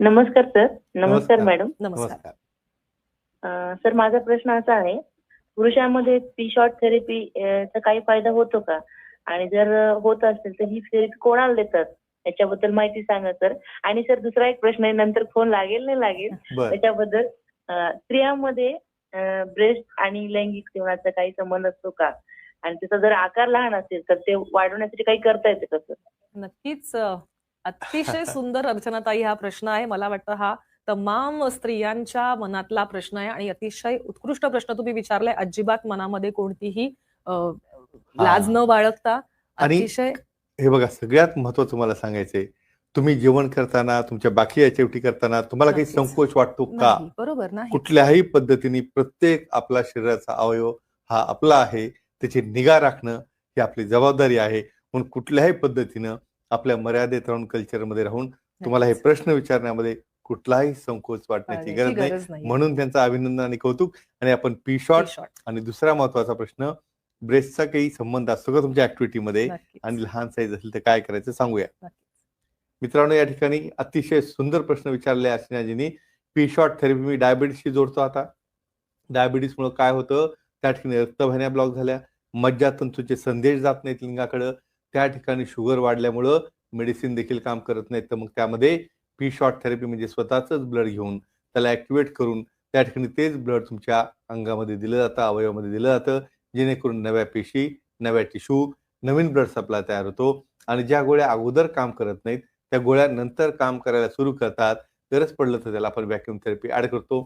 नमस्कार सर. नमस्कार. मॅडम. नमस्कार. सर माझा प्रश्न असा आहे पुरुषांमध्ये पी शॉर्ट थेरपी चा काही फायदा होतो का? आणि जर होत असेल तर ही थेरपी कोणाला देतात? याच्याबद्दल माहिती सांगा सर. आणि सर दुसरा एक प्रश्न आहे नंतर फोन लागेल नाही लागेल? त्याच्याबद्दल स्त्रियांमध्ये ब्रेस्ट आणि लैंगिक जीवनाचा काही संबंध असतो का? आणि त्याचा जर आकार लहान असेल तर ते वाढवण्यासाठी काही करता येतं का सर? नक्कीच अतिशय सुंदर अर्चनाताई हा प्रश्न आहे. मला वाटतं हा तमाम स्त्रियांच्या मनातला प्रश्न आहे आणि अतिशय उत्कृष्ट प्रश्न तुम्ही विचारलाय. अजिबात मनामध्ये कोणतीही लाज न बाळगता अतिशय हे बघा सगळ्यात महत्वाचं मला सांगायचंय तुम्ही जेवण करताना तुमच्या बाकी ॲक्टिव्हिटी करताना तुम्हाला काही. संकोच वाटतो का? बरोबर नाही. कुठल्याही पद्धतीने प्रत्येक आपला शरीराचा अवयव हा आपला आहे त्याची निगा राखणं ही आपली जबाबदारी आहे. म्हणून कुठल्याही पद्धतीनं आपल्या मर्यादेत राहून कल्चरमध्ये राहून तुम्हाला हे. प्रश्न विचारण्यामध्ये कुठलाही संकोच वाटण्याची गरज नाही. म्हणून त्यांचं अभिनंदन आणि कौतुक. आणि आपण पी शॉर्ट शॉर्ट आणि दुसरा महत्त्वाचा प्रश्न ब्रेस्टचा काही संबंध असतो का तुमच्या ऍक्टिव्हिटीमध्ये आणि लहान साईज असेल तर काय करायचं सांगूया. मित्रांनो या ठिकाणी अतिशय सुंदर प्रश्न विचारले अर्चनाजींनी पी शॉर्ट थेरपी मी डायबिटीसशी जोडतो आता. डायबिटीसमुळे काय होतं? त्या ठिकाणी रक्तवाहिन्या ब्लॉक झाल्या. मज्जातंतूचे संदेश जात नाहीत लिंगाकडं. त्या ठिकाणी शुगर वाढल्यामुळं मेडिसिन देखील काम करत नाहीत. तर मग त्यामध्ये पी शॉर्ट थेरपी म्हणजे स्वतःच ब्लड घेऊन त्याला ऍक्टिवेट करून त्या ठिकाणी तेच ब्लड तुमच्या अंगामध्ये दिलं जातं अवयवामध्ये दिलं जातं. जेणेकरून नव्या पेशी नव्या टिश्यू नवीन ब्लड सप्लाय तयार होतो. आणि ज्या गोळ्या अगोदर काम करत नाहीत त्या गोळ्या नंतर काम करायला सुरू करतात. गरज पडलं तर त्याला आपण व्हॅक्युम थेरपी ऍड करतो.